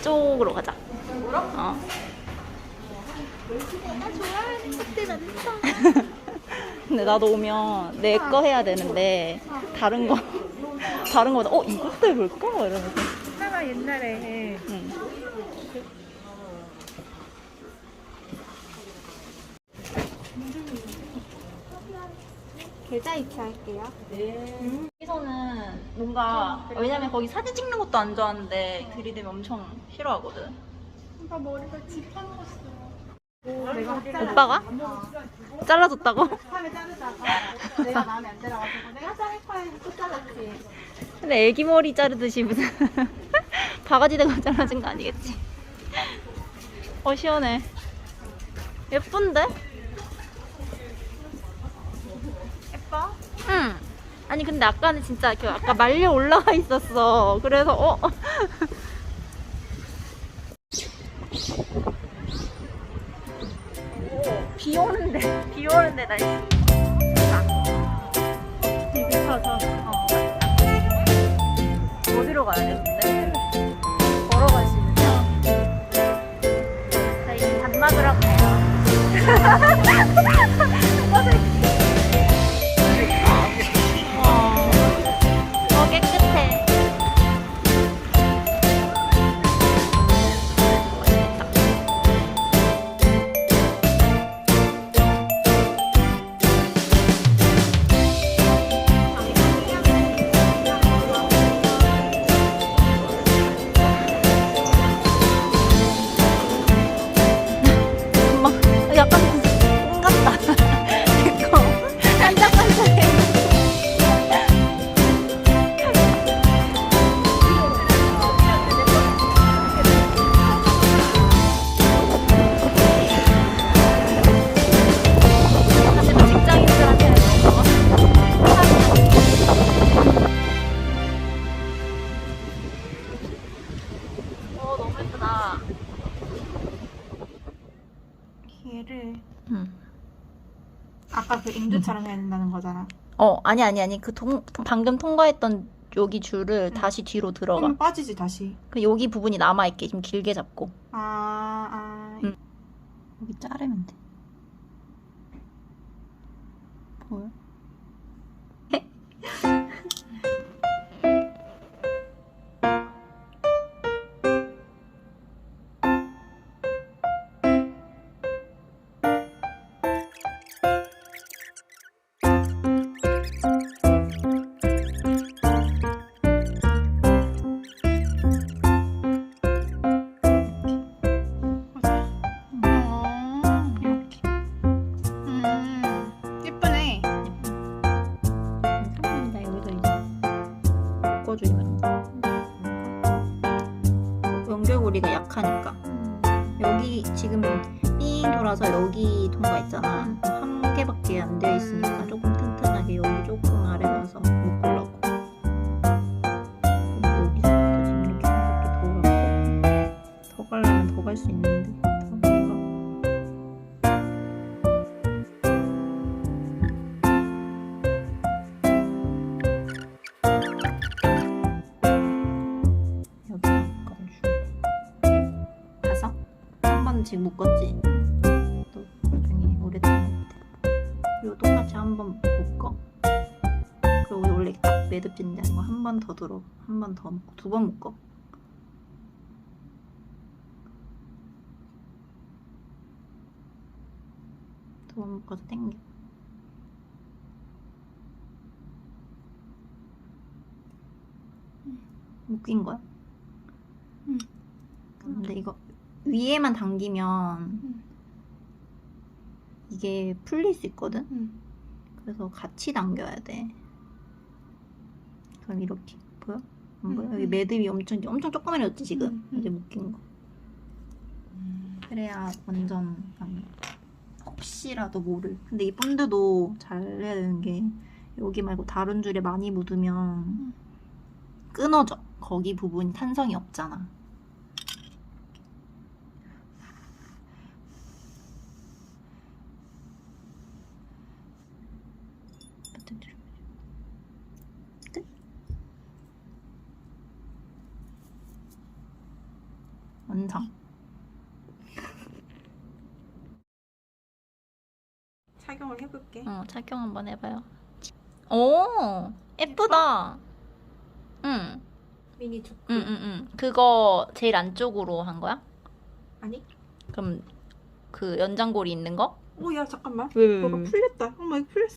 이쪽으로 가자. 이쪽으로? 어. 내가 좋아하는 것들 많다. 근데 나도 오면 내 거 해야 되는데 다른 거 다른 거보다 어 이것도 해볼까? 이러면서. 옛날에 응. 계좌 이체할게요. 여기서는 뭔가 왜냐면 거기 사진 찍는 것도 안 좋아하는데 들이대면 엄청 싫어하거든. 오빠 머리가 짚어먹었어. 내가 오빠가? 잘라줬다고? 처음에 자르다가 내가 마음에 안 들어가지고 내가 자를 거야 해서 또 잘랐지. 근데 애기 머리 자르듯이 무슨 바가지 대고 잘라준 거 아니겠지? 어 시원해. 예쁜데? 예뻐? 응. 아니 근데 아까는 진짜 그 아까 말려 올라와 있었어. 그래서 어. 오, 비 오는데 비 오는데 날씨. 되게 커서. 어. 어디로 가야 되는데? 걸어갈 수 있는데. 저희 밥 먹으러 가요. 얘를 응. 아까 그 임두처럼 해야 된다는 거잖아. 어 아니 아니 아니 그 통, 방금 통과했던 여기 줄을 다시 뒤로 들어가. 그러면 빠지지 다시. 그 여기 부분이 남아 있게 좀 길게 잡고. 아, 아. 응. 여기 자르면 돼. 보여? 삥 돌아서 여기 통과했잖아 한 개밖에 안 되어 있으니까 조금 튼튼하게 여기 조금 아래 가서 묶으려고 그럼 여기서부터 지금 이렇게 한 바퀴 돌았고 더 가려면 더 갈 수 있는데 더 가. 여기 지금 묶었지? 한번 묶어 그리고 원래 딱 매듭진데 아니고 한 번 더 들어 한 번 더 묶고 두 번 묶어 두 번 묶어서 당겨 묶인 거야? 응. 근데 이거 위에만 당기면 응. 이게 풀릴 수 있거든? 응. 그래서 같이 당겨야 돼. 그럼 이렇게 보여? 안 보여? 응, 여기 응. 매듭이 엄청 엄청 조그만해졌지 지금 응, 응. 이제 묶인 거. 그래야 완전 안- 혹시라도 모를. 근데 이 본드도 잘 해야 되는 게 여기 말고 다른 줄에 많이 묻으면 끊어져. 거기 부분이 탄성이 없잖아. 완성. 착용을 해볼게. 어, 착용 한번 해봐요. 오, 예쁘다. 응, 미니 조크. 응, 응, 응. 그거 제일 안쪽으로 한 거야? 아니? 그럼 그 연장고리 있는 거? 오, 야, 잠깐만. 왜, 왜, 뭐가 풀렸다. 어머, 이거 풀렸어.